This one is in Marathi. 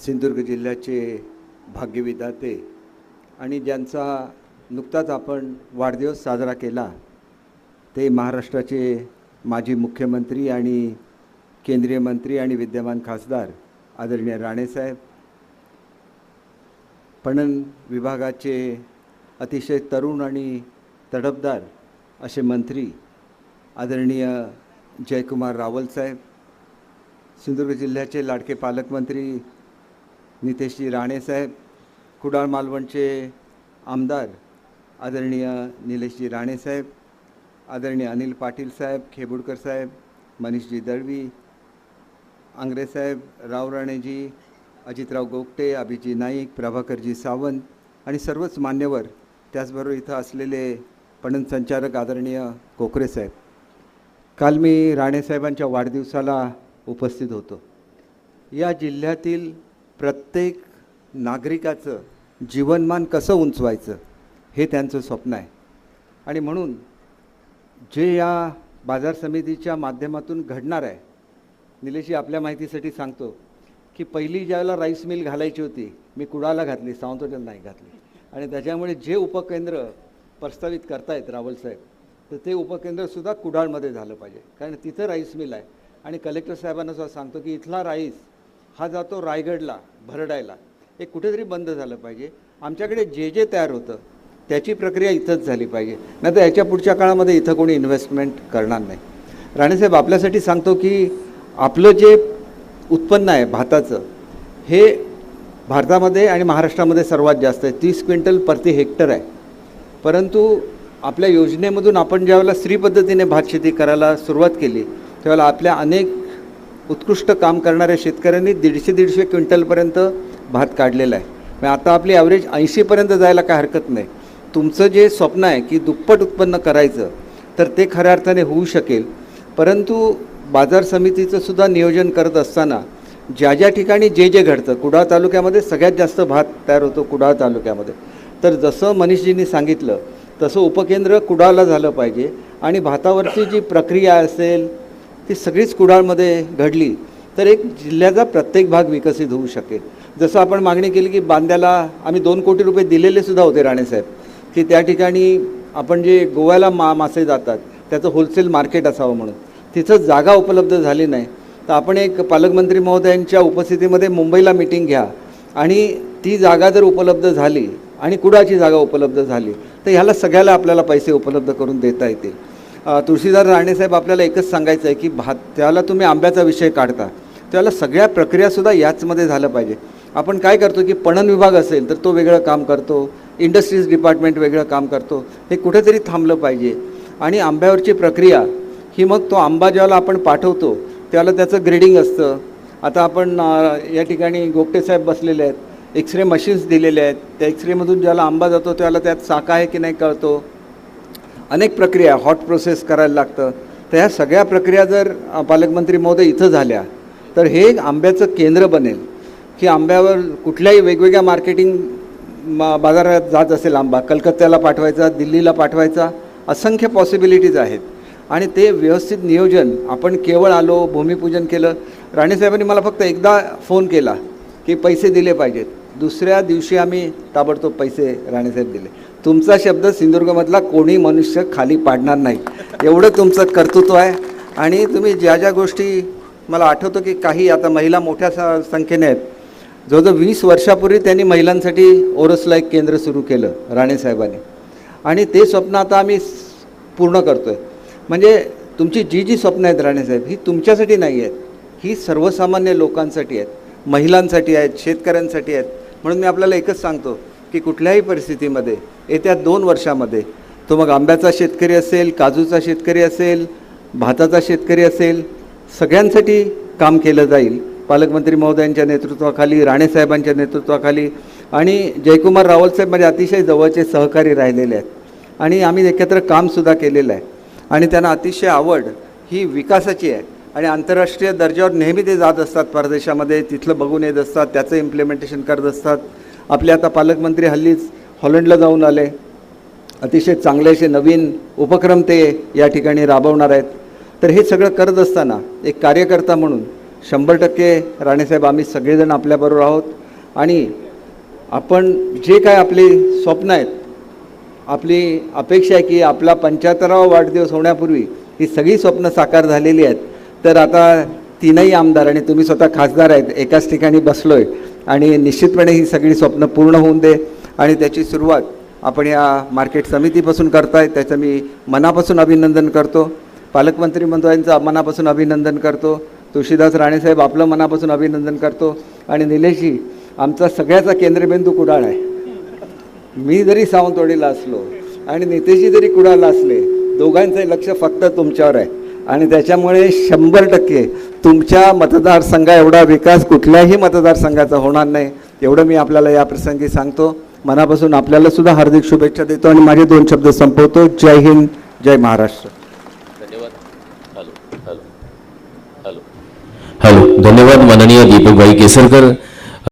सिंधुदुर्ग जिल्ह्याचे भाग्यविधाते आणि ज्यांचा नुकताच आपण वाढदिवस साजरा केला ते महाराष्ट्राचे माजी मुख्यमंत्री आणि केंद्रीय मंत्री आणि विद्यमान खासदार आदरणीय राणेसाहेब पणन विभागाचे अतिशय तरुण आणि तडफदार असे मंत्री आदरणीय जयकुमार रावल साहेब सिंधुदुर्ग जिल्ह्याचे लाडके पालकमंत्री नितेशजी राणेसाहेब कुडाळ मालवणचे आमदार आदरणीय निलेशजी राणेसाहेब आदरणीय अनिल पाटील साहेब खेबुडकर साहेब मनीषजी दळवी आंग्रेसाहेब राव राणेजी अजितराव गोपटे अभिजी नाईक प्रभाकरजी सावंत आणि सर्वच मान्यवर त्याचबरोबर इथं असलेले पणन संचालक आदरणीय कोकरे साहेब. काल मी राणेसाहेबांच्या वाढदिवसाला उपस्थित होतो. या जिल्ह्यातील प्रत्येक नागरिकाचं जीवनमान कसं उंचवायचं हे त्यांचं स्वप्न आहे. आणि म्हणून जे या बाजार समितीच्या माध्यमातून घडणार आहे निलेशी आपल्या माहितीसाठी सांगतो की पहिली ज्यावेळेला राईस मिल घालायची होती मी कुडाला घातली सावंतवाडीला नाही घातली. आणि त्याच्यामुळे जे उपकेंद्र प्रस्तावित करतायत रावल साहेब तर ते उपकेंद्रसुद्धा कुडाळमध्ये झालं पाहिजे. कारण तिथं राईस मिल आहे. आणि कलेक्टर साहेबांना सुद्धा सांगतो की इथला राईस हा जातो रायगडला भरडायला. हे कुठेतरी बंद झालं पाहिजे. आमच्याकडे जे जे तयार होतं त्याची प्रक्रिया इथंच झाली पाहिजे. नाही तर याच्या पुढच्या काळामध्ये इथं कोणी इन्व्हेस्टमेंट करणार नाही. राणेसाहेब आपल्यासाठी सांगतो की आपलं जे उत्पन्न आहे भाताचं हे भारतामध्ये आणि महाराष्ट्रामध्ये सर्वात जास्त आहे. तीस क्विंटल प्रति हेक्टर आहे. परंतु आपल्या योजनेमधून आपण ज्यावेळेला स्त्री पद्धतीने भात शेती करायला सुरुवात केली त्यावेळेला आपल्या अनेक उत्कृष्ट काम करणाऱ्या शेतकऱ्यांनी दीडशे दीडशे क्विंटलपर्यंत भात काढलेला आहे. मग आता आपली ॲव्हरेज ऐंशीपर्यंत जायला काय हरकत नाही. तुमचं जे स्वप्न आहे की दुप्पट उत्पन्न करायचं तर ते खऱ्या अर्थाने होऊ शकेल. परंतु बाजार समितीचं सुद्धा नियोजन करत असताना ज्या ज्या ठिकाणी जे जे घडतं कुडाळ तालुक्यामध्ये सगळ्यात जास्त भात तयार होतो कुडाळ तालुक्यामध्ये. तर जसं मनीषजींनी सांगितलं तसं उपकेंद्र कुडाळला झालं पाहिजे आणि भातावरची जी प्रक्रिया असेल ती सगळीच कुडाळमध्ये घडली तर एक जिल्ह्याचा प्रत्येक भाग विकसित होऊ शकेल. जसं आपण मागणी केली की बांद्याला आम्ही दोन कोटी रुपये दिलेले सुद्धा होते राणेसाहेब की त्या ठिकाणी आपण जे गोव्याला मा मासे जातात त्याचं होलसेल मार्केट असावं म्हणून. तिथं जागा उपलब्ध झाली नाही. तर आपण एक पालकमंत्री महोदयांच्या उपस्थितीमध्ये मुंबईला मिटिंग घ्या. आणि ती जागा जर उपलब्ध झाली आणि कुडाची जागा उपलब्ध झाली तर ह्याला सगळ्याला आपल्याला पैसे उपलब्ध करून देता येतील. तुळशीदार राणेसाहेब आपल्याला एकच सांगायचं आहे की भात त्याला तुम्ही आंब्याचा विषय काढता. त्याला सगळ्या प्रक्रियासुद्धा याचमध्ये झालं पाहिजे. आपण काय करतो की पणन विभाग असेल तर तो वेगळं काम करतो. इंडस्ट्रीज डिपार्टमेंट वेगळं काम करतो. हे कुठेतरी थांबलं पाहिजे. आणि आंब्यावरची प्रक्रिया ही मग तो आंबा ज्याला आपण पाठवतो त्याला त्याचं ग्रेडिंग असतं. आता आपण या ठिकाणी गोपटे साहेब बसलेले आहेत. एक्सरे मशीन्स दिलेले आहेत. त्या एक्सरेमधून ज्याला आंबा जातो त्याला त्यात साका आहे की नाही कळतो. अनेक प्रक्रिया हॉट प्रोसेस करायला लागतं. तर ह्या सगळ्या प्रक्रिया जर पालकमंत्री महोदय इथं झाल्या तर हे आंब्याचं केंद्र बनेल की आंब्यावर कुठल्याही वेगवेगळ्या मार्केटिंग मा बाजारात जात असेल आंबा कलकत्त्याला पाठवायचा दिल्लीला पाठवायचा असंख्य पॉसिबिलिटीज आहेत. आणि ते व्यवस्थित नियोजन आपण केवळ आलो भूमिपूजन केलं राणेसाहेबांनी मला फक्त एकदा फोन केला की पैसे दिले पाहिजेत. दुसऱ्या दिवशी आम्ही ताबडतोब पैसे राणेसाहेब दिले. तुमचा शब्द सिंधुदुर्गमधला कोणी मनुष्य खाली पाडणार नाही. एवढं तुमचं कर्तृत्व आहे. आणि तुम्ही ज्या ज्या गोष्टी मला आठवतो की काही आता महिला मोठ्या स- संख्येने आहेत. जवळजवळ वीस वर्षापूर्वी त्यांनी महिलांसाठी ओरसला एक केंद्र सुरू केलं राणेसाहेबांनी. आणि ते स्वप्न आता आम्ही पूर्ण करतो आहे म्हणजे तुमची जी जी स्वप्न आहेत राणेसाहेब ही तुमच्यासाठी नाही आहेत. ही सर्वसामान्य लोकांसाठी आहेत. महिलांसाठी आहेत शेतकऱ्यांसाठी आहेत. म्हणून मी आपल्याला एकच सांगतो की कुठल्याही परिस्थितीमध्ये येत्या दोन वर्षामध्ये तो मग आंब्याचा शेतकरी असेल काजूचा शेतकरी असेल भाताचा शेतकरी असेल सगळ्यांसाठी काम केलं जाईल. पालकमंत्री महोदयांच्या नेतृत्वाखाली राणेसाहेबांच्या नेतृत्वाखाली आणि जयकुमार रावलसाहेब माझे म्हणजे अतिशय जवळचे सहकारी राहिलेले आहेत. आणि आम्ही एकत्र कामसुद्धा केलेलं आहे. आणि त्यांना अतिशय आवड ही विकासाची आहे. आणि आंतरराष्ट्रीय दर्जावर नेहमी ते जात असतात परदेशामध्ये तिथलं बघून येत असतात त्याचं इम्प्लिमेंटेशन करत असतात. आपले आता पालकमंत्री हल्लीच हॉलंडला जाऊन आले. अतिशय चांगले असे नवीन उपक्रम ते या ठिकाणी राबवणार आहेत. तर हे सगळं करत असताना एक कार्यकर्ता म्हणून शंभर टक्के राणेसाहेब आम्ही सगळेजण आपल्याबरोबर आहोत. आणि आपण जे काय आपली स्वप्न आहेत आपली अपेक्षा आहे की आपला पंच्याहत्तरावा वाढदिवस होण्यापूर्वी ही सगळी स्वप्न साकार झालेली आहेत. तर आता तीनही आमदार आणि तुम्ही स्वतः खासदार आहेत एकाच ठिकाणी बसलो आहे आणि निश्चितपणे ही सगळी स्वप्न पूर्ण होऊन दे. आणि त्याची सुरुवात आपण या मार्केट समितीपासून करताय त्याचं मी मनापासून अभिनंदन करतो. पालकमंत्री महोदयांचं मनापासून अभिनंदन करतो. तुळशीदास राणेसाहेब आपलं मनापासून अभिनंदन करतो. आणि निलेशजी आमचा सगळ्याचा केंद्रबिंदू कुडाळ आहे. मी जरी सावंतवाडीला असलो आणि नितेशजी जरी कुडाला असले दोघांचं लक्ष फक्त तुमच्यावर आहे. आणि त्याच्यामुळे शंभर टक्के तुमच्या मतदारसंघा एवढा विकास कुठल्याही मतदारसंघाचा होणार नाही. एवढं मी आपल्याला या प्रसंगी सांगतो. मनापासून आपल्याला सुद्धा हार्दिक शुभेच्छा देतो आणि माझे दोन शब्द संपवतो. जय हिंद जय महाराष्ट्र. धन्यवाद. Hello hello hello. धन्यवाद माननीय दीपकभाई केसरकर.